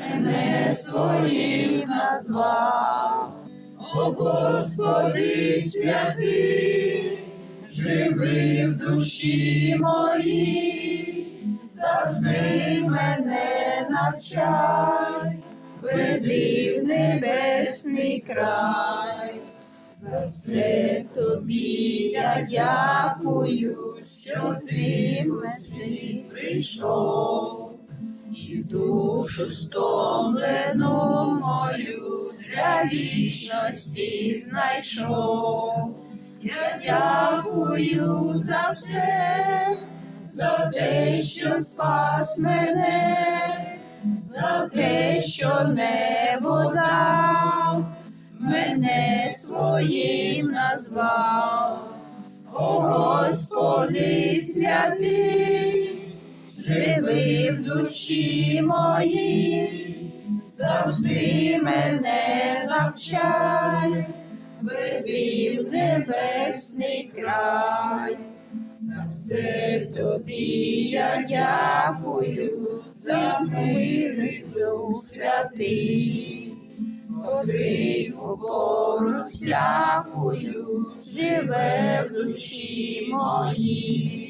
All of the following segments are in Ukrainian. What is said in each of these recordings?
мене своїм назвав. О Господи святий, живи в душі моїй, завжди мене навчай, веди в небесний край. За все тобі я дякую, що ти в світ прийшов, і душу стомлену мою для вічності знайшов. Я дякую за все, за те, що спас мене, за те, що небо дав, мене своїм назвав. О Господи святий, в душі моїй, завжди мене навчай, веди в небесний край. За все тобі я дякую, за мир дух святий, котрий опору всякую живе в душі моїй.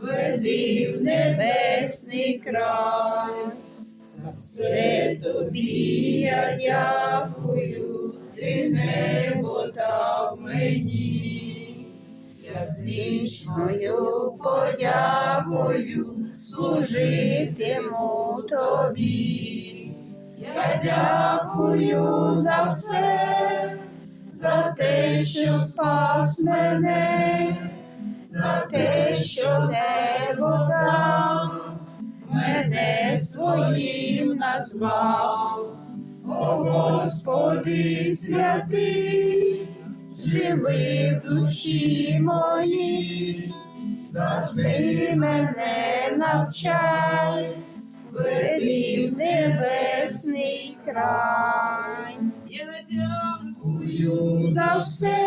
веди в небесний край. За все тобі я дякую, ти небо дав мені. Я з вічною подякою служитиму тобі. Я дякую за все, за те, що спас мене, за те, що небо дав, мене своїм назвав. О Господи святий, живи в душі моїй, завжди мене навчай, веди в небесний край. Я Дякую за все,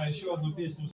mais. Deixa eu abrir esse.